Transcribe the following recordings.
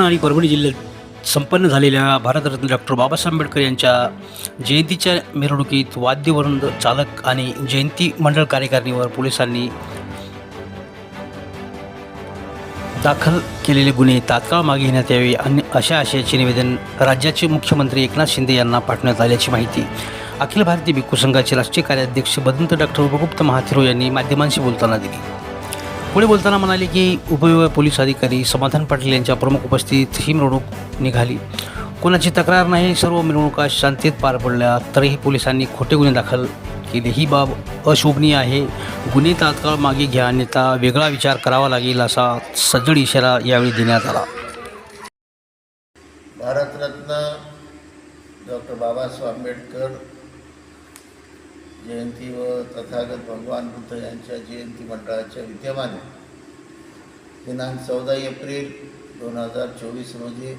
आणि परभणी जिल्ह्यात संपन्न झालेल्या भारतरत्न डॉक्टर बाबासाहेब आंबेडकर यांच्या जयंतीच्या मिरवणुकीत वाद्यवृंद चालक आणि जयंती मंडळ कार्यकारिणीवर पोलिसांनी दाखल केलेले गुन्हे तात्काळ मागे घेण्यात यावे आणि अशा आशयाचे निवेदन राज्याचे मुख्यमंत्री एकनाथ शिंदे यांना पाठवण्यात आल्याची माहिती. अखिल भारतीय भिक्खू संघाचे राष्ट्रीय कार्याध्यक्ष बदंत डॉक्टर उपगुप्त महाथिरो यांनी माध्यमांशी बोलताना दिली. पुढे बोलताना म्हणाले की उपविभाग पोलीस अधिकारी समाधान पाटील यांच्या प्रमुख उपस्थितीत ही मिरवणूक निघाली. कोणाची तक्रार नाही सर्व मिरवणुका शांतीत पार पडल्या तरीही पोलिसांनी खोटे गुन्हे दाखल केले. ही बाब अशोभनीय आहे. गुन्हे तात्काळ मागे घ्या अन्यथा वेगळा विचार करावा लागेल असा सज्जड इशारा यावेळी देण्यात आला. भारतरत्न डॉक्टर बाबासाहेब आंबेडकर जयंती व तथागत भगवान बुद्ध यांच्या जयंती मंडळाच्या विद्यमाने दिनांक चौदा एप्रिल दोन हजार चोवीस रोजी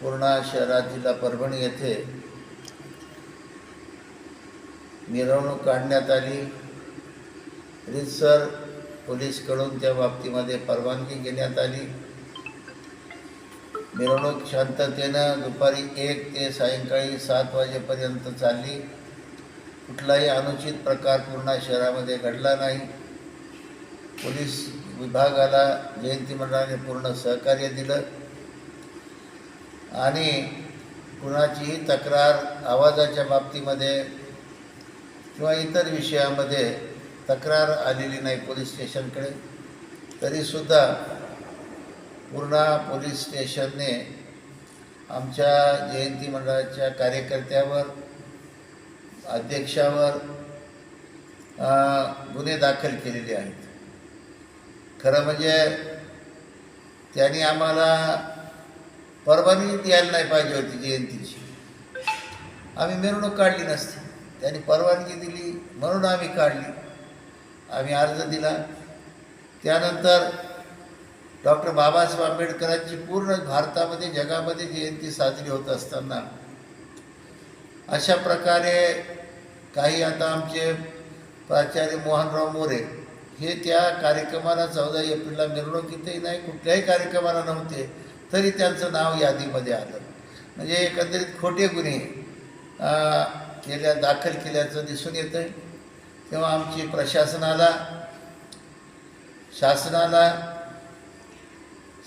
पूर्णा शहरात जिल्हा परभणी येथे मिरवणूक काढण्यात आली. रितसर पोलीसकडून त्या बाबतीमध्ये परवानगी घेण्यात आली. मिरवणूक शांततेनं दुपारी एक ते सायंकाळी सात वाजेपर्यंत चालली. कुठलाही अनुचित प्रकार पूर्णा शहरामध्ये घडला नाही. पोलीस विभागाला जयंती मंडळाने पूर्ण सहकार्य दिलं. आणि कुणाचीही तक्रार आवाजाच्या बाबतीमध्ये किंवा इतर विषयामध्ये तक्रार आलेली नाही पोलीस स्टेशनकडे. तरीसुद्धा पूर्णा पोलीस स्टेशनने आमच्या जयंती मंडळाच्या कार्यकर्त्यावर अध्यक्षावर गुन्हे दाखल केलेले आहेत. खरं म्हणजे त्यांनी आम्हाला परवानगी द्यायला नाही पाहिजे होती जयंतीची. आम्ही मिरवणूक काढली नसती. त्यांनी परवानगी दिली म्हणून आम्ही काढली. आम्ही अर्ज दिला. त्यानंतर डॉक्टर बाबासाहेब आंबेडकरांची पूर्ण भारतामध्ये जगामध्ये जयंती साजरी होत असताना अशा प्रकारे काही आता आमचे प्राचार्य मोहनराव मोरे हे त्या कार्यक्रमाला चौदा एप्रिलला मिरवणुकीतही नाही कुठल्याही कार्यक्रमाला नव्हते तरी त्यांचं नाव यादीमध्ये आलं. म्हणजे एकंदरीत खोटे गुन्हे केल्या दाखल केल्याचं दिसून येतं आहे तेव्हा आमची प्रशासनाला शासनाला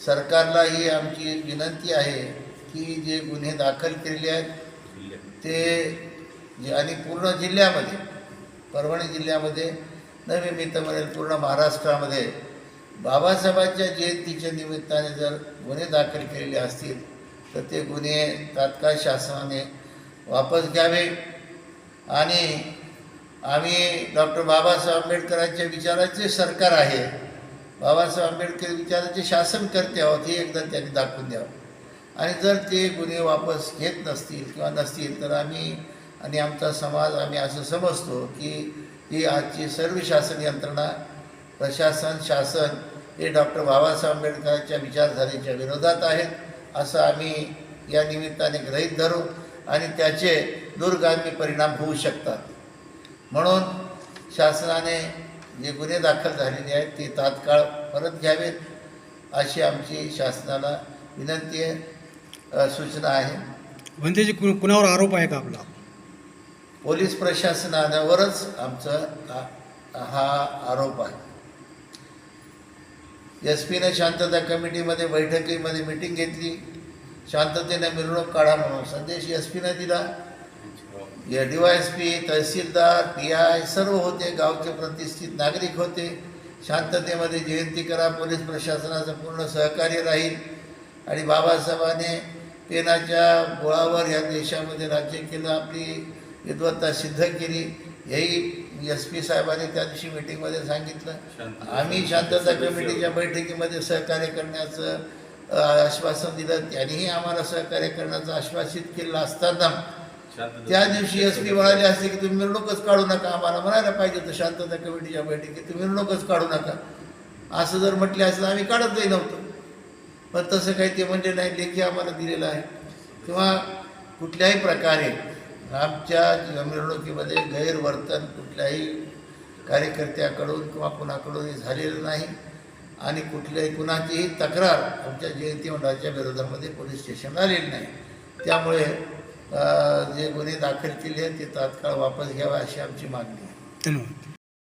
सरकारला ही आमची विनंती आहे की जे गुन्हे दाखल केलेले आहेत ते जे आणि पूर्ण जिल्ह्यामध्ये परभणी जिल्ह्यामध्ये नव्हे मी तर म्हणेल पूर्ण महाराष्ट्रामध्ये बाबासाहेबांच्या जयंतीच्या निमित्ताने जर गुन्हे दाखल केलेले असतील तर ते गुन्हे तात्काळ शासनाने वापस घ्यावे. आणि आम्ही डॉक्टर बाबासाहेब आंबेडकरांच्या विचाराचे सरकार आहे. बाबासाहेब आंबेडकर विचाराचे शासन करते आहोत हे एकदा त्यांनी दाखवून द्यावं. आणि जर ते गुन्हे वापस घेत नसतील किंवा नसतील तर आम्ही आणि आमचा समाज आम्ही असं समजतो की ही आजची सर्व शासन यंत्रणा प्रशासन शासन हे डॉक्टर बाबासाहेब आंबेडकरांच्या विचारधारेच्या विरोधात आहेत असं आम्ही या निमित्ताने गृहीत धरू आणि त्याचे दूरगामी परिणाम होऊ शकतात. म्हणून शासनाने जे गुन्हे दाखल झालेले आहेत ते तात्काळ परत घ्यावेत अशी आमची शासनाला विनंती आहे. सूचना आहे. म्हणजे कुणावर आरोप आहे का आपला? पोलीस प्रशासनावरच आमचं हा- हा आरोप आहे. एस पीने शांतता कमिटीमध्ये बैठकीमध्ये मिटिंग घेतली. शांततेने मिरवणूक काढा म्हणून संदेश एस पीने दिला. डी वाय एस पी तहसीलदार पी आय सर्व होते गावचे प्रतिष्ठित नागरिक होते. शांततेमध्ये जयंती करा पोलीस प्रशासनाचं पूर्ण सहकार्य राहील. आणि बाबासाहेबांनी पेनाच्या गोळावर या देशामध्ये राज्य केलं आपली विद्वत्ता सिद्ध केली हेही एस पी साहेबांनी त्या दिवशी मिटिंगमध्ये सांगितलं. आम्ही शांतता कमिटीच्या बैठकीमध्ये सहकार्य करण्याचं आश्वासन दिलं. त्यांनीही आम्हाला सहकार्य करण्याचं आश्वासित केलं असताना त्या दिवशी एस पी म्हणाले असते की तुम्ही मिरवणूकच काढू नका. आम्हाला म्हणायला पाहिजे होतं शांतता कमिटीच्या बैठकीत तुम्ही मिरवणूकच काढू नका. असं जर म्हटले असं आम्ही काढतही नव्हतो. पण तसं काही ते म्हणजे नाही लेखी आम्हाला दिलेलं आहे. किंवा कुठल्याही प्रकारे आमच्या मिरवणुकीमध्ये गैरवर्तन कुठल्याही कार्यकर्त्याकडून किंवा कुणाकडूनही झालेलं नाही. आणि कुठल्याही कुणाचीही तक्रार आमच्या जयंती मंडळाच्या विरोधामध्ये पोलीस स्टेशनला आलेली नाही. त्यामुळे जे गुन्हे दाखल केले आहेत ते तात्काळ वापस घ्यावे अशी आमची मागणी आहे. धन्यवाद.